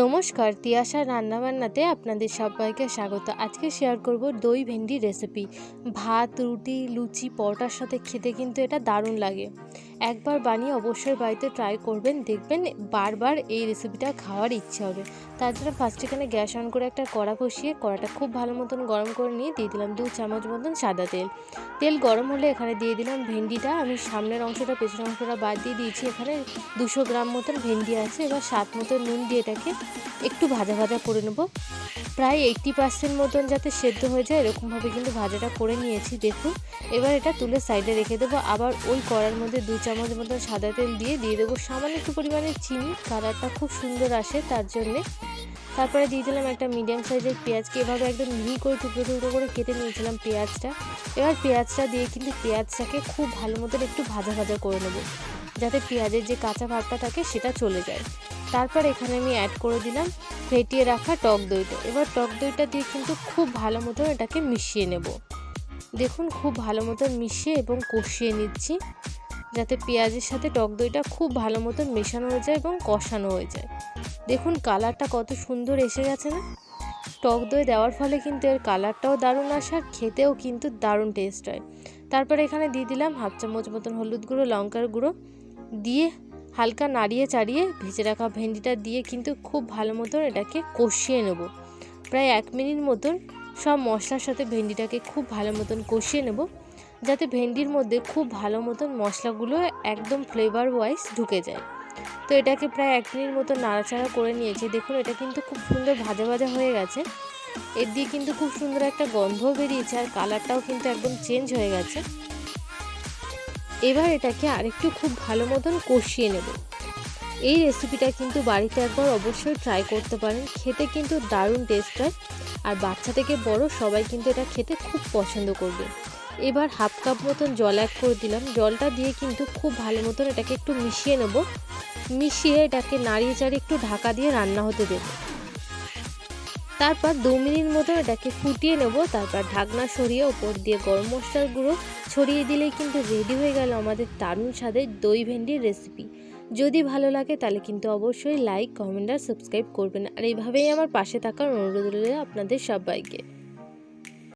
নমস্কার তিয়াশা রান্নাবান্নাতে আপনাদের সবাইকে স্বাগত। আজকে শেয়ার করব দই ভেন্ডি রেসিপি ভাত, রুটি, লুচি, পরোটার সাথে খেতে কিন্তু এটা দারুণ লাগে। একবার বানিয়ে অবশ্যই বাড়িতে ট্রাই করবেন, দেখবেন বারবার এই রেসিপিটা খাওয়ার ইচ্ছে হবে। জন্য ফার্স্ট এখানে গ্যাস অন করে একটা কড়া বসিয়ে, কড়াটা খুব ভালো মতন গরম করে নিয়ে দিয়ে দিলাম দু চামচ মতন সাদা তেল। তেল গরম হলে এখানে দিয়ে দিলাম ভেন্ডিটা। আমি সামনের অংশটা, পেছনের অংশটা বাদ দিয়ে দিয়েছি। এখানে দুশো গ্রাম মতন ভেন্ডি আছে। এবার স্বাদ মতন নুন দিয়ে এটাকে একটু ভাজা ভাজা করে নেব। প্রায় এইটটি পার্সেন্ট মতন যাতে সেদ্ধ হয়ে যায়, এরকমভাবে কিন্তু ভাজাটা করে নিয়েছি, দেখুন। এবার এটা তুলে সাইডে রেখে দেবো। আবার ওই কড়ার মধ্যে দু চামচ মতন সাদা তেল দিয়ে দিয়ে দেবো সামান্য একটু পরিমাণে চিনি। কালারটা খুব সুন্দর আসে তার জন্যে। তারপরে দিয়ে দিলাম একটা মিডিয়াম সাইজের পেঁয়াজকে। এভাবে একদম মিহি করে টুকরো টুকরো করে কেটে নিয়েছিলাম পেঁয়াজটা। এবার পেঁয়াজটা দিয়ে কিন্তু পেঁয়াজটাকে খুব ভালো মতন একটু ভাজা ভাজা করে নেব, যাতে পেঁয়াজের যে কাঁচা ভাবটা থাকে সেটা চলে যায়। তারপর এখানে আমি অ্যাড করে দিলাম, ফেটিয়ে রাখা টক দইটা। এবার টক দইটা দিয়ে কিন্তু খুব ভালো মতন এটাকে মিশিয়ে নেব। দেখুন, খুব ভালো মতন মিশিয়ে এবং কষিয়ে নিচ্ছি, যাতে পেঁয়াজের সাথে টক দইটা খুব ভালো মতন মেশানো হয়ে যায় এবং কষানো হয়ে যায়। দেখুন, কালারটা কত সুন্দর এসে গেছে না? টক দই দেওয়ার ফলে কিন্তু এর কালারটাও দারুণ আসে আর খেতেও কিন্তু দারুণ টেস্ট হয়। তারপরে এখানে দিয়ে দিলাম হাফ চামচ মতন হলুদ গুঁড়ো, লঙ্কার গুঁড়ো। দিয়ে হালকা নাড়িয়ে চাড়িয়ে ভেজে রাখা ভেন্ডিটা দিয়ে কিন্তু খুব ভালো মতন এটাকে কষিয়ে নেব। প্রায় এক মিনিট মতন সব মশলার সাথে ভেন্ডিটাকে খুব ভালো মতন কষিয়ে নেব, যাতে ভেন্ডির মধ্যে খুব ভালো মতন মশলাগুলো একদম ফ্লেভার ওয়াইজ ঢুকে যায়। তো এটাকে প্রায় এক মিনিট মতন নাড়াচাড়া করে নিয়েছি। দেখুন, এটা কিন্তু খুব সুন্দর ভাজা ভাজা হয়ে গেছে। এর দিয়ে কিন্তু খুব সুন্দর একটা গন্ধ বেরিয়েছে আর কালারটাও কিন্তু একদম চেঞ্জ হয়ে গেছে। এবার এটাকে আরেকটু খুব ভালো মতন কষিয়ে নেব। এই রেসিপিটা কিন্তু বাড়িতে একবার অবশ্যই ট্রাই করতে পারেন। খেতে কিন্তু দারুণ টেস্ট হয় আর বাচ্চা থেকে বড় সবাই কিন্তু এটা খেতে খুব পছন্দ করবে। এবার হাফ কাপ মতন জল অ্যাড করে দিলাম। জলটা দিয়ে কিন্তু খুব ভালো মতন এটাকে একটু মিশিয়ে নেব। মিশিয়ে এটাকে নাড়িয়ে চাড়িয়ে একটু ঢাকা দিয়ে রান্না হতে দেবো। তারপর দু মিনিট মতো এটাকে ফুটিয়ে নেব, তারপর ঢাকনা সরিয়ে ওপর দিয়ে গরম মশলার গুঁড়ো ছড়িয়ে দিলেই কিন্তু রেডি হয়ে গেল আমাদের দারুণ স্বাদের দই ভেন্ডির রেসিপি যদি ভালো লাগে তাহলে কিন্তু অবশ্যই লাইক কমেন্ট আর সাবস্ক্রাইব করবেন। আর এইভাবেই আমার পাশে থাকার অনুরোধ রইল আপনাদের সবাইকে।